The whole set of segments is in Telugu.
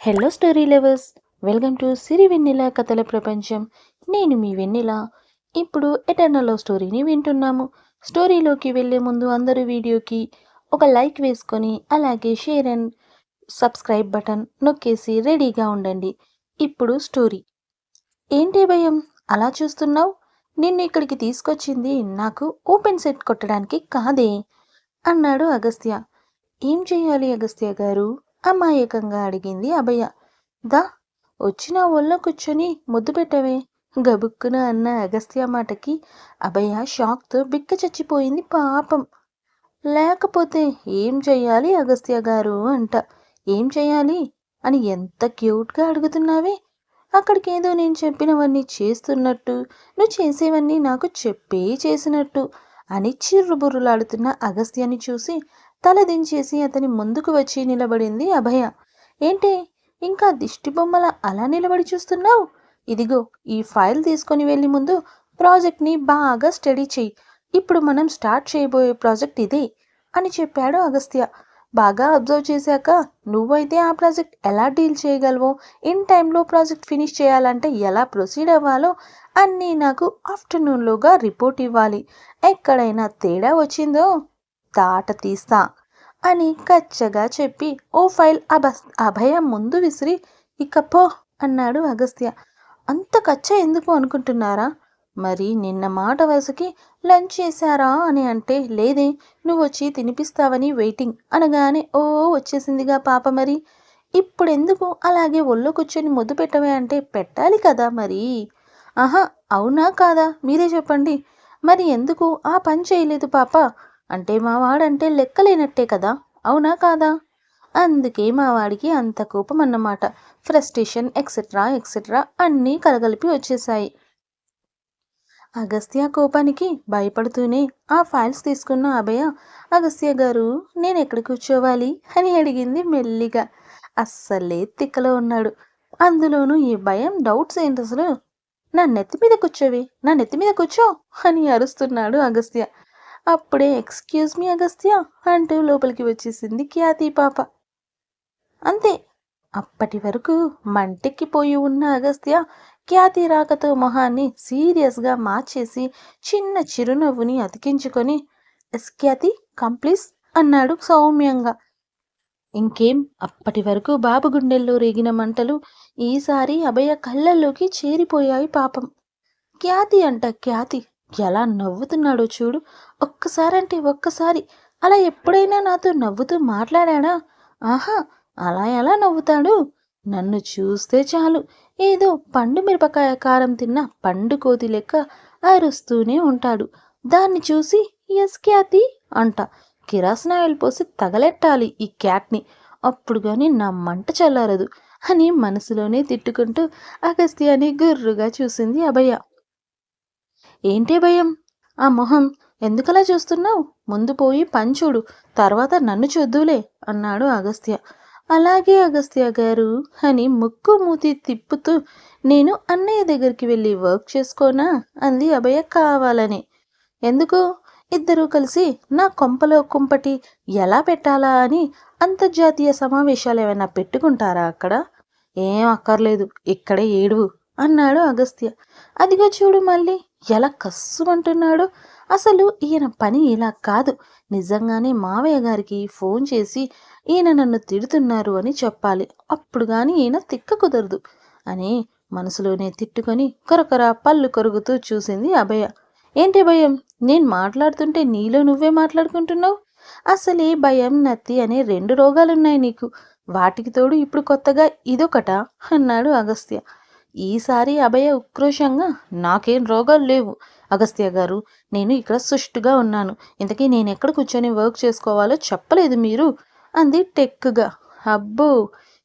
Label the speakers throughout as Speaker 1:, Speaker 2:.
Speaker 1: Hello story lovers welcome to Siri Vennela కథల ప్రపంచం నేను మీ వెన్నెల. ఇప్పుడు ఎటర్నల్ స్టోరీని వింటున్నాము. స్టోరీలోకి వెళ్ళే ముందు అందరూ వీడియోకి ఒక లైక్ వేసుకొని అలాగే షేర్ అండ్ సబ్స్క్రైబ్ బటన్ నొక్కేసి రెడీగా ఉండండి. ఇప్పుడు స్టోరీ ఏంటి భయం? అలా చూస్తున్నావు? నిన్ను ఇక్కడికి తీసుకొచ్చింది నాకు ఓపెన్ సెట్ కొట్టడానికి కాదే అన్నాడు అగస్త్య. ఏం చేయాలి అగస్త్య గారు? అమాయకంగా అడిగింది అభయ. దా వచ్చిన ఒళ్ళో కూర్చొని ముద్దు పెట్టవే గబుక్కున అన్న అగస్త్య మాటకి అభయ షాక్తో బిక్క చచ్చిపోయింది పాపం. లేకపోతే ఏం చెయ్యాలి అగస్త్య గారు? అంట. ఏం చెయ్యాలి? అని ఎంత క్యూట్గా అడుగుతున్నావే? అక్కడికి ఏదో నేను చెప్పినవన్నీ చేస్తున్నట్టు నువ్వు చేసేవన్నీ నాకు చెప్పే చేసినట్టు అని చిర్రుబుర్రులాడుతున్న అగస్త్యని చూసి తల దించేసి అతని ముందుకు వచ్చి నిలబడింది అభయ. ఏంటి ఇంకా దిష్టి బొమ్మల అలా నిలబడి చూస్తున్నావు? ఇదిగో ఈ ఫైల్ తీసుకొని వెళ్ళి ముందు ప్రాజెక్ట్ని బాగా స్టడీ చెయ్యి. ఇప్పుడు మనం స్టార్ట్ చేయబోయే ప్రాజెక్ట్ ఇదే అని చెప్పాడు అగస్త్య. బాగా అబ్జర్వ్ చేశాక నువ్వైతే ఆ ప్రాజెక్ట్ ఎలా డీల్ చేయగలవో ఇన్ టైంలో ప్రాజెక్ట్ ఫినిష్ చేయాలంటే ఎలా ప్రొసీడ్ అవ్వాలో అన్నీ నాకు ఆఫ్టర్నూన్లోగా రిపోర్ట్ ఇవ్వాలి. ఎక్కడైనా తేడా వచ్చిందో తాట తీస్తా అని కచ్చగా చెప్పి ఓ ఫైల్ అభ అభయ ముందు విసిరి ఇక పో అన్నాడు అగస్త్య. అంత కచ్చ ఎందుకు అనుకుంటున్నారా? మరి నిన్న మాట వరుసకి లంచ్ చేశారా అని అంటే లేదే నువ్వు వచ్చి తినిపిస్తావని వెయిటింగ్ అనగానే ఓ వచ్చేసిందిగా పాప మరి. ఇప్పుడెందుకు అలాగే ఒళ్ళో కూర్చొని ముద్దు పెట్టవే అంటే పెట్టాలి కదా మరి. ఆహా అవునా కాదా? మీరే చెప్పండి. మరి ఎందుకు? ఆ పని చేయలేదు పాప. అంటే మా వాడంటే లెక్కలేనట్టే కదా? అవునా కాదా? అందుకే మా వాడికి అంత కోపం అన్నమాట ఫ్రస్ట్రేషన్ ఎక్సెట్రా ఎక్సెట్రా అన్నీ కలగలిపి వచ్చేసాయి అగస్త్య కోపానికి భయపడుతూనే ఆ ఫైల్స్ తీసుకున్న అభయ అగస్త్య గారు నేను ఎక్కడ కూర్చోవాలి? అని అడిగింది మెల్లిగా. అస్సలే తిక్కలో ఉన్నాడు. అందులోనూ ఈ భయం డౌట్స్ ఏంటి అసలు? నా నెత్తి మీద కూర్చోవి నా నెత్తి మీద కూర్చో అని అరుస్తున్నాడు అగస్త్య. అప్పుడే ఎక్స్క్యూజ్ మీ అగస్త్య అంటూ లోపలికి వచ్చేసింది ఖ్యాతి పాప. అంతే అప్పటి వరకు మంటెక్కిపోయి ఉన్న అగస్త్య ఖ్యాతి రాకతో మొహాన్ని సీరియస్గా మార్చేసి చిన్న చిరునవ్వుని అతికించుకొని ఎస్ ఖ్యాతి కంప్లీస్ అన్నాడు సౌమ్యంగా. ఇంకేం అప్పటి వరకు బాబు గుండెల్లో రేగిన మంటలు ఈసారి అభయ కళ్ళల్లోకి చేరిపోయాయి పాపం. ఖ్యాతి అంట ఖ్యాతి ఎలా నవ్వుతున్నాడో చూడు. ఒక్కసారంటే ఒక్కసారి అలా ఎప్పుడైనా నాతో నవ్వుతూ మాట్లాడాడా? ఆహా అలా ఎలా నవ్వుతాడు? నన్ను చూస్తే చాలు. ఏదో పండు మిరపకాయ కారం తిన్న పండు కోతి లెక్క అరుస్తూనే ఉంటాడు. దాన్ని చూసి ఎస్ ఖ్యాతి అంట. కిరాసన ఆయిల్ పోసి తగలెట్టాలి ఈ క్యాట్ని. అప్పుడు కానీ నా మంట చల్లారదు అని మనసులోనే తిట్టుకుంటూ అగస్త్యాన్ని గుర్రుగా చూసింది అభయ. ఏంటే భయం? ఆ మొహం ఎందుకలా చూస్తున్నావు? ముందు పోయి పంచుడు తర్వాత నన్ను చూద్దులే అన్నాడు అగస్త్య. అలాగే అగస్త్య గారు అని ముక్కు మూతి తిప్పుతూ నేను అన్నయ్య దగ్గరికి వెళ్ళి వర్క్ చేసుకోనా? అంది అభయ కావాలని. ఎందుకు? ఇద్దరూ కలిసి నా కొంపలో కుంపటి ఎలా పెట్టాలా అని అంతర్జాతీయ సమావేశాలు ఏమైనా పెట్టుకుంటారా అక్కడ? ఏం అక్కర్లేదు ఇక్కడే ఏడువు అన్నాడు అగస్త్య. అదిగో చూడు మళ్ళీ ఎలా కస్సుమంటున్నాడు? అసలు ఈయన పని ఇలా కాదు. నిజంగానే మావయ్య గారికి ఫోన్ చేసి ఈయన నన్ను తిడుతున్నారు అని చెప్పాలి. అప్పుడు కానీ ఈయన తిక్క కుదరదు. అని మనసులోనే తిట్టుకొని కొరకొర పళ్ళు కొరుకుతూ చూసింది అభయ. ఏంటి భయం? నేను మాట్లాడుతుంటే నీలో నువ్వే మాట్లాడుకుంటున్నావు? అసలే భయం నత్తి అనే రెండు రోగాలున్నాయి నీకు. వాటికి తోడు ఇప్పుడు కొత్తగా ఇదొకట అన్నాడు అగస్త్య. ఈసారి అభయ ఉక్రోషంగా నాకేం రోగాలు లేవు. అగస్త్య గారు నేను ఇక్కడ సుష్టుగా ఉన్నాను. ఇంతకీ నేను ఎక్కడ కూర్చొని వర్క్ చేసుకోవాలో చెప్పలేదు మీరు అంది టెక్గా. అబ్బో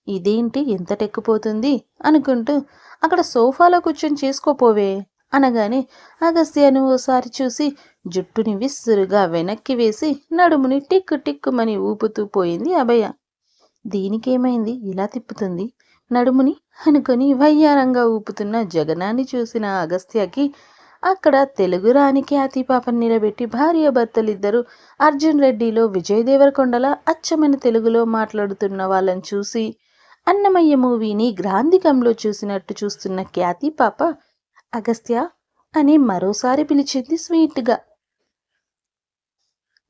Speaker 1: ఇదేంటి ఎంత టెక్కుపోతుంది అనుకుంటూ అక్కడ సోఫాలో కూర్చొని చేసుకోపోవే అనగానే అగస్త్యను ఓసారి చూసి జుట్టుని విసురుగా వెనక్కి వేసి నడుముని టిక్కు టిక్కుమని ఊపుతూ పోయింది అభయ. దీనికేమైంది? ఇలా తిప్పుతుంది. నడుముని అనుకొని వయ్యారంగా ఊపుతున్న జగనాన్ని చూసిన అగస్త్యకి అక్కడ తెలుగు రాణి ఖ్యాతి పాపని నిలబెట్టి భార్య భర్తలిద్దరూ అర్జున్ రెడ్డిలో విజయ్ దేవరకొండల అచ్చమైన తెలుగులో మాట్లాడుతున్న వాళ్ళని చూసి అన్నమయ్య మూవీని గ్రాంధికంలో చూసినట్టు చూస్తున్న ఖ్యాతి పాప అగస్త్య అని మరోసారి పిలిచింది స్వీట్గా.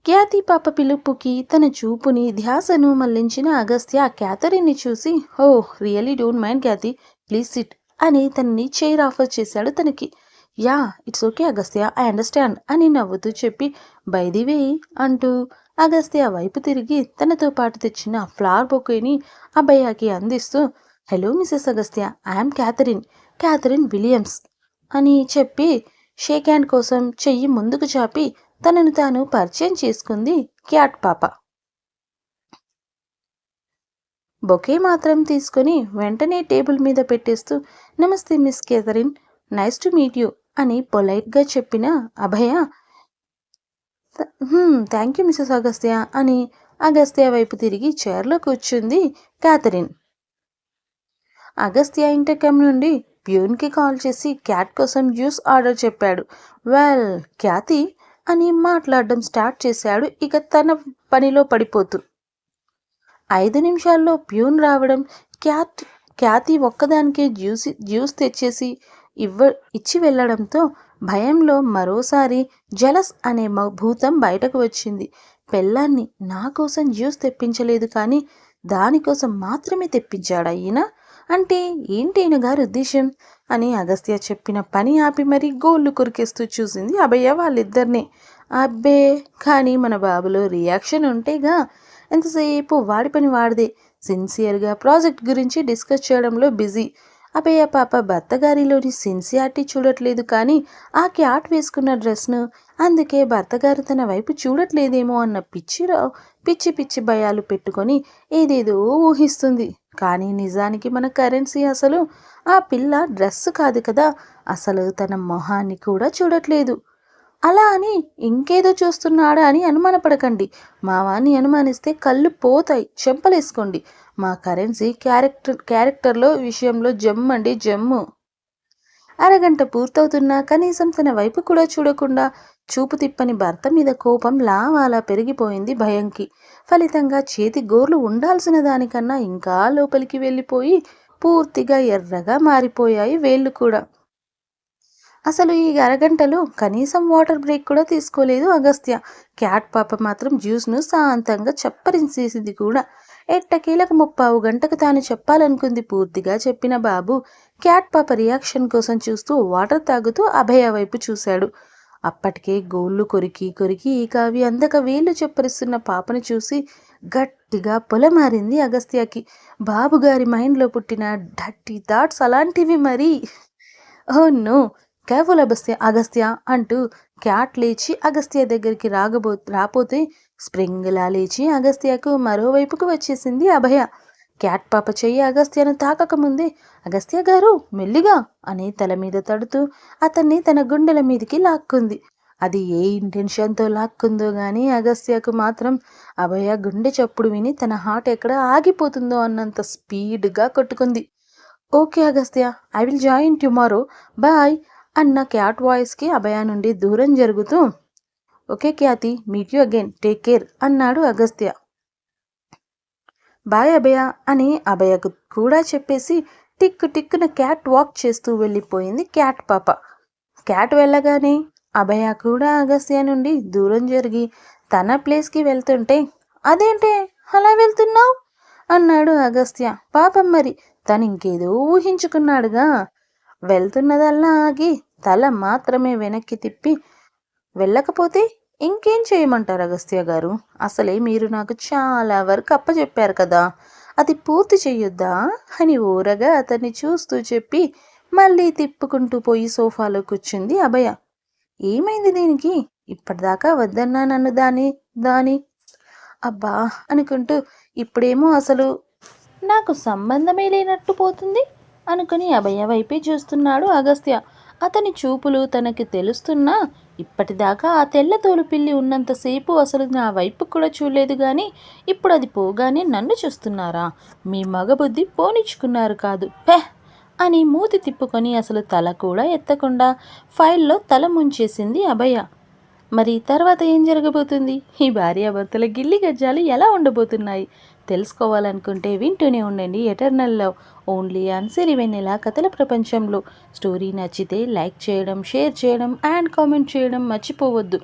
Speaker 1: ఖ్యాతి పాప పిలుపుకి తన చూపుని ధ్యాసను మళ్ళించిన అగస్త్య క్యాథరిన్ని చూసి ఓ really don't mind Khyati please sit అని తనని చైర్ ఆఫర్ చేశాడు తనకి. Yeah it's okay Agastya I understand అని నవ్వుతూ చెప్పి బైదివే అంటూ అగస్త్య వైపు తిరిగి తనతో పాటు తెచ్చిన ఫ్లవర్ బొకేని అభయ్యకి అందిస్తూ hello Mrs Agastya I'm Catherine Catherine Williams అని చెప్పి షేక్ హ్యాండ్ కోసం చెయ్యి ముందుకు చాపి తనను తాను పరిచయం చేసుకుంది క్యాట్ పాప. బొకే మాత్రం తీసుకొని వెంటనే టేబుల్ మీద పెట్టేస్తూ namaste Miss Catherine nice to meet you అని పొలైట్గా చెప్పిన Abhaya thank you Mrs Agastya అని అగస్త్య వైపు తిరిగి చైర్లో కూర్చుంది క్యాథరిన్ అగస్త్య ఇంటకం నుండి ప్యూన్కి కాల్ చేసి క్యాట్ కోసం జ్యూస్ ఆర్డర్ చెప్పాడు. వెల్ ఖ్యాతి అని మాట్లాడడం స్టార్ట్ చేశాడు. ఇక తన పనిలో పడిపోతూ ఐదు నిమిషాల్లో ప్యూన్ రావడం క్యాట్ ఖ్యాతి ఒక్కదానికే జ్యూస్ జ్యూస్ తెచ్చేసి ఇవ్వ ఇచ్చి వెళ్ళడంతో భయంలో మరోసారి జలస్ అనే భూతం బయటకు వచ్చింది. పెళ్ళాన్ని నా కోసం జ్యూస్ తెప్పించలేదు కానీ దానికోసం మాత్రమే తెప్పించాడు అయినా అంటే ఏంటి గారు గారి ఉద్దేశం అని అగస్త్య చెప్పిన పని ఆపి మరీ గోళ్ళు కొరికేస్తూ చూసింది అభయ్య వాళ్ళిద్దరిని. అబ్బే కానీ మన బాబులో రియాక్షన్ ఉంటేగా ఎంతసేపు వాడి పని వాడిదే. సిన్సియర్గా ప్రాజెక్ట్ గురించి డిస్కస్ చేయడంలో బిజీ. అభయ్య పాప భర్తగారిలోని సిన్సియారిటీ చూడట్లేదు కానీ ఆ క్యాట్ వేసుకున్న డ్రెస్ను అందుకే భర్తగారు తన వైపు చూడట్లేదేమో అన్న పిచ్చిలో పిచ్చి పిచ్చి భయాలు పెట్టుకొని ఏదేదో ఊహిస్తుంది. కానీ నిజానికి మన కరెన్సీ అసలు ఆ పిల్ల డ్రెస్ కాదు కదా. అసలు తన మొహాన్ని కూడా చూడట్లేదు. అలా అని ఇంకేదో చూస్తున్నాడా అని అనుమానపడకండి. మా వాణ్ణి అనుమానిస్తే కళ్ళు పోతాయి. చెంపలేసుకోండి. మా కరెన్సీ క్యారెక్టర్ క్యారెక్టర్లో విషయంలో జమ్మండి జమ్ము అరగంట పూర్తవుతున్నా కనీసం తన వైపు కూడా చూడకుండా చూపు తిప్పని భర్త మీద కోపం లావాలా పెరిగిపోయింది భయంకి. ఫలితంగా చేతి గోర్లు ఉండాల్సిన దానికన్నా ఇంకా లోపలికి వెళ్ళిపోయి పూర్తిగా ఎర్రగా మారిపోయాయి వేళ్ళు కూడా. అసలు ఈ అరగంటలో కనీసం వాటర్ బ్రేక్ కూడా తీసుకోలేదు అగస్త్య. క్యాట్ పాప మాత్రం జ్యూస్ను శాంతంగా చప్పరించేసింది కూడా. ఎట్టకేలకు ముప్పావు గంటకు తాను చెప్పాలనుకుంది పూర్తిగా చెప్పిన బాబు. క్యాట్ పాప రియాక్షన్ కోసం చూస్తూ వాటర్ తాగుతూ అభయ వైపు చూశాడు. అప్పటికే గోళ్ళు కొరికి కొరికి ఇక అవి అందక వేళ్ళు చెప్పరిస్తున్న పాపను చూసి గట్టిగా పొలమారింది అగస్త్యకి. బాబుగారి మైండ్లో పుట్టిన డట్టి థాట్స్ అలాంటివి మరి. ఓ నో కేవల్ అగస్త్య అగస్త్య అంటూ క్యాట్ లేచి అగస్త్య దగ్గరికి రాగబో రాపోతే స్ప్రింగ్లా లేచి అగస్త్యకు మరోవైపుకు వచ్చేసింది అభయ. క్యాట్ పాప చెయ్యి అగస్త్యను తాకకముందే అగస్త్య గారు మెల్లిగా అని తల మీద తడుతూ అతన్ని తన గుండెల మీదికి లాక్కుంది. అది ఏ ఇంటెన్షన్తో లాక్కుందో గాని అగస్త్యకు మాత్రం అభయ గుండె చప్పుడు విని తన హార్ట్ ఎక్కడ ఆగిపోతుందో అన్నంత స్పీడ్గా కొట్టుకుంది. Okay Agastya I will join tomorrow bye అన్న క్యాట్ వాయిస్కి అభయ నుండి దూరం జరుగుతూ okay Khyati meet you again take care అన్నాడు అగస్త్య. బాయ్ అభయ అని అభయకు కూడా చెప్పేసి టిక్కు టిక్కున క్యాట్ వాక్ చేస్తూ వెళ్ళిపోయింది క్యాట్ పాప. క్యాట్ వెళ్ళగానే అభయ కూడా అగస్త్య నుండి దూరం జరిగి తన ప్లేస్కి వెళ్తుంటే అదేంటే? అలా వెళ్తున్నావు? అన్నాడు అగస్త్య పాపం మరి తను ఇంకేదో ఊహించుకున్నాడుగా. వెళ్తున్నదల్లా ఆగి తల మాత్రమే వెనక్కి తిప్పి వెళ్ళకపోతే ఇంకేం చేయమంటారు అగస్త్య గారు? అసలే మీరు నాకు చాలా వరకు అప్పచెప్పారు కదా. అది పూర్తి చెయ్యొద్దా? అని ఊరగా అతన్ని చూస్తూ చెప్పి మళ్ళీ తిప్పుకుంటూ పోయి సోఫాలో కూర్చుంది అభయ. ఏమైంది దీనికి? ఇప్పటిదాకా వద్దన్నా నన్ను దాని దాని. అబ్బా అనుకుంటూ ఇప్పుడేమో అసలు నాకు సంబంధమే లేనట్టు పోతుంది అనుకుని అభయ వైపే చూస్తున్నాడు అగస్త్య. అతని చూపులు తనకి తెలుస్తున్నా ఇప్పటిదాకా ఆ తెల్ల తోలుపిల్లి ఉన్నంతసేపు అసలు నా వైపు కూడా చూడలేదు కానీ ఇప్పుడు అది పోగానే నన్ను చూస్తున్నారా? మీ మగబుద్ధి పోనిచ్చుకున్నారు కాదు. పెహ్ అని మూతి తిప్పుకొని అసలు తల కూడా ఎత్తకుండా ఫైల్లో తల ముంచేసింది అభయ. మరి తర్వాత ఏం జరగబోతుంది? ఈ భార్యాభర్తల గిల్లి గజ్జాలు ఎలా ఉండబోతున్నాయి? తెలుసుకోవాలనుకుంటే వింటూనే ఉండండి. Eternal love only on Sirivennela కథల ప్రపంచంలో. స్టోరీ నచ్చితే లైక్ చేయడం షేర్ చేయడం అండ్ కామెంట్ చేయడం మర్చిపోవద్దు.